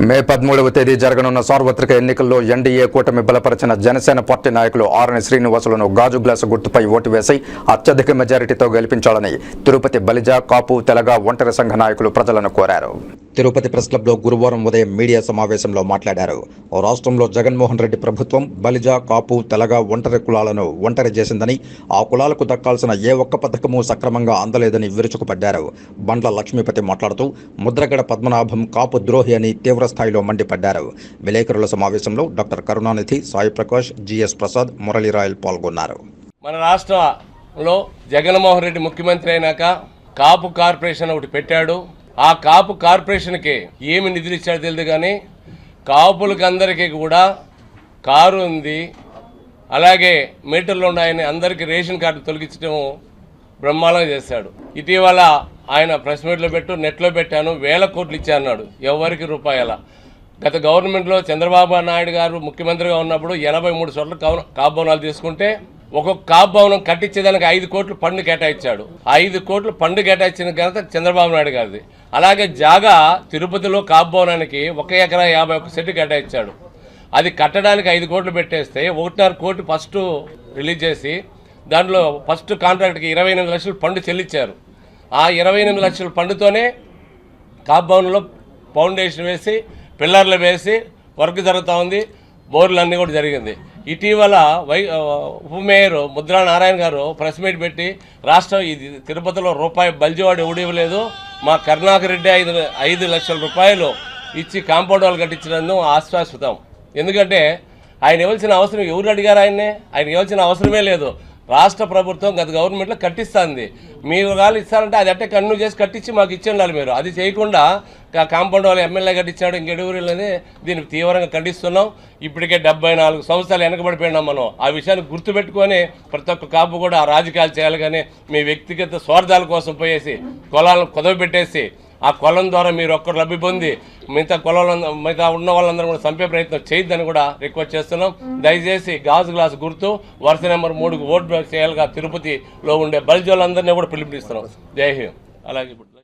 మే పదమూడవ తేదీ జరగనున్న సార్వత్రిక ఎన్నికల్లో ఎన్డీఏ కూటమి బలపరిచిన జనసేన పార్టీ నాయకులు ఆర్ఎన్ శ్రీనివాసులను గాజు గ్లాసు గుర్తుపై ఓటు వేసి అత్యధిక మెజారిటీతో గెలిపించాలని తిరుపతి బలిజ కాపు తెలగ ఒంటరి సంఘ నాయకులు ప్రజలను కోరారు. తిరుపతి ప్రెస్ క్లబ్లో గురువారం ఉదయం మీడియా సమావేశంలో మాట్లాడారు. రాష్ట్రంలో జగన్మోహన్ రెడ్డి ప్రభుత్వం బలిజ కాపు తెలగ ఒంటరి కులాలను ఒంటరి చేసిందని ఆ కులాలకు దక్కాల్సిన ఏ ఒక్క పథకము సక్రమంగా అందలేదని విరుచుకుపడ్డారు. బండ్ల లక్ష్మీపతి మాట్లాడుతూ ముద్రగడ పద్మనాభం కాపు ద్రోహి అని తీవ్ర స్థాయిలో మండిపడ్డారు. విలేకరుల సమావేశంలో డాక్టర్ కరుణానిధి సాయి ప్రకాష్ జిఎస్ ప్రసాద్ మురళీరాయల్ పాల్గొన్నారు. మన రాష్ట్రంలో జగన్మోహన్ రెడ్డి ముఖ్యమంత్రి అయినాక కాపు కార్పొరేషన్ ఒకటి పెట్టాడు. ఆ కాపు కార్పొరేషన్కి ఏమి నిధులు ఇచ్చాడో తెలియదు కానీ కాపులకి అందరికీ కూడా కారు ఉంది. అలాగే మీటర్లు ఉన్నాయని అందరికీ రేషన్ కార్డు తొలగించడం బ్రహ్మాండంగా చేశాడు. ఇటీవల ఆయన ప్రెస్ మీట్లో పెట్టు నెట్లో పెట్టాను వేల కోట్లు ఇచ్చా అన్నాడు. ఎవరికి రూపాయల గత గవర్నమెంట్లో చంద్రబాబు నాయుడు గారు ముఖ్యమంత్రిగా ఉన్నప్పుడు ఎనభై మూడు చోట్ల కావు- భవనాలు తీసుకుంటే ఒక్కొక్క కాపు భవనం కట్టించేదానికి ఐదు కోట్లు పండు కేటాయించాడు. ఐదు కోట్లు పండు కేటాయించిన ఘనత చంద్రబాబు నాయుడు గారిది. అలాగే జాగా తిరుపతిలో కాపు భవనానికి ఒక ఎకరా యాభై ఒక్క సెట్ కేటాయించాడు. అది కట్టడానికి ఐదు కోట్లు పెట్టేస్తే ఒకటిన్నర కోటి ఫస్ట్ రిలీజ్ చేసి దాంట్లో ఫస్ట్ కాంట్రాక్ట్కి ఇరవై ఎనిమిది లక్షలు పండు చెల్లించారు ఆ ఇరవై ఎనిమిది లక్షల పండుతోనే కాంపౌండ్లో ఫౌండేషన్ వేసి పిల్లర్లు వేసి వర్క్ జరుగుతూ ఉంది. బోర్లన్నీ కూడా జరిగింది. ఇటీవల వై ఉప మేయర్ ముద్రా నారాయణ గారు ప్రెస్ మీట్ పెట్టి రాష్ట్రం ఇది తిరుపతిలో రూపాయి బల్జివాడు ఎవడు మా కరుణాకర్ రెడ్డి ఐదు ఐదు లక్షల రూపాయలు ఇచ్చి కాంపౌండ్ వాళ్ళు కట్టించినందుకు ఆశ్వాసితం. ఎందుకంటే ఆయన ఇవ్వాల్సిన అవసరం ఎవరు అడిగారు ఆయన్నే? ఆయన ఇవ్వాల్సిన అవసరమే లేదు. రాష్ట్ర ప్రభుత్వం గత గవర్నమెంట్లో కట్టిస్తుంది. మీరు వాళ్ళు ఇస్తారంటే అది అట్టే కన్ను చేసి కట్టించి మాకు ఇచ్చిండాలి మీరు. అది చేయకుండా కాంపౌండ్ వాళ్ళు ఎమ్మెల్యే కట్టించాడు ఇంకెడుగురులని దీన్ని తీవ్రంగా ఖండిస్తున్నాం. ఇప్పటికే డెబ్బై నాలుగు సంవత్సరాలు వెనకబడిపోయినాం మనం. ఆ విషయాన్ని గుర్తుపెట్టుకొని ప్రతి ఒక్క కాపు కూడా ఆ రాజకీయాలు చేయాలి కానీ మీ వ్యక్తిగత స్వార్థాల కోసం పోయేసి కులాలను కుదవబెట్టేసి ఆ కులం ద్వారా మీరు ఒక్కరు లబ్ధి పొంది మిగతా కులాల మిగతా ఉన్న వాళ్ళందరూ కూడా చంపే ప్రయత్నం చేయొద్దని కూడా రిక్వెస్ట్ చేస్తున్నాం. దయచేసి గాజు గ్లాస్ గుర్తు వరుస నెంబర్ మూడుకు ఓటు చేయాలిగా తిరుపతిలో ఉండే బలిజోళ్ళందరినీ కూడా పిలుపునిస్తున్నాం. జై హింద్. అలాగే